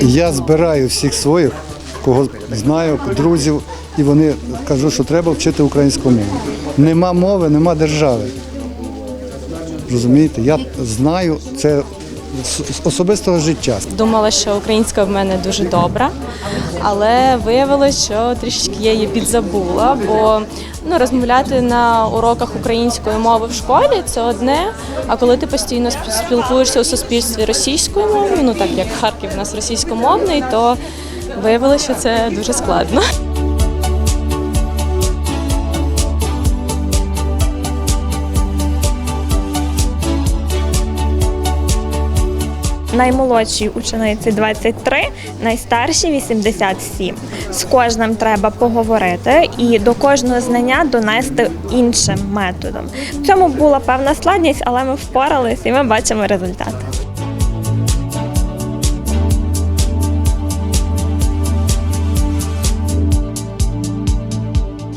Я збираю всіх своїх, кого знаю, друзів, і вони кажуть, що треба вчити українську мову. Нема мови, нема держави. Розумієте? Я знаю це з особистого життя. Думала, що українська в мене дуже добра, але виявилось, що трішечки я її підзабула, бо ну, розмовляти на уроках української мови в школі це одне. А коли ти постійно сп- спілкуєшся у суспільстві російською мовою, ну так як Харків у нас російськомовний, то виявилося, що це дуже складно. Наймолодшій учениці 23, найстаршій 87. З кожним треба поговорити і до кожного знання донести іншим методом. В цьому була певна складність, але ми впорались і ми бачимо результат.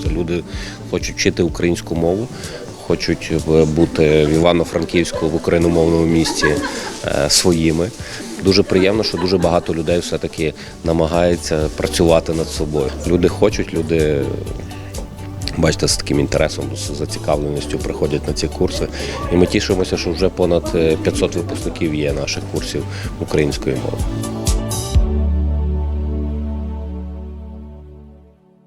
Це люди хочуть вчити українську мову, хочуть е, бути в Івано-Франківську в україномовному місті е, своїми. Дуже приємно, що дуже багато людей все-таки намагається працювати над собою. Люди хочуть, люди. Бачите, з таким інтересом, з зацікавленістю приходять на ці курси. І ми тішимося, що вже понад е, 500 випускників є наших курсів української мови.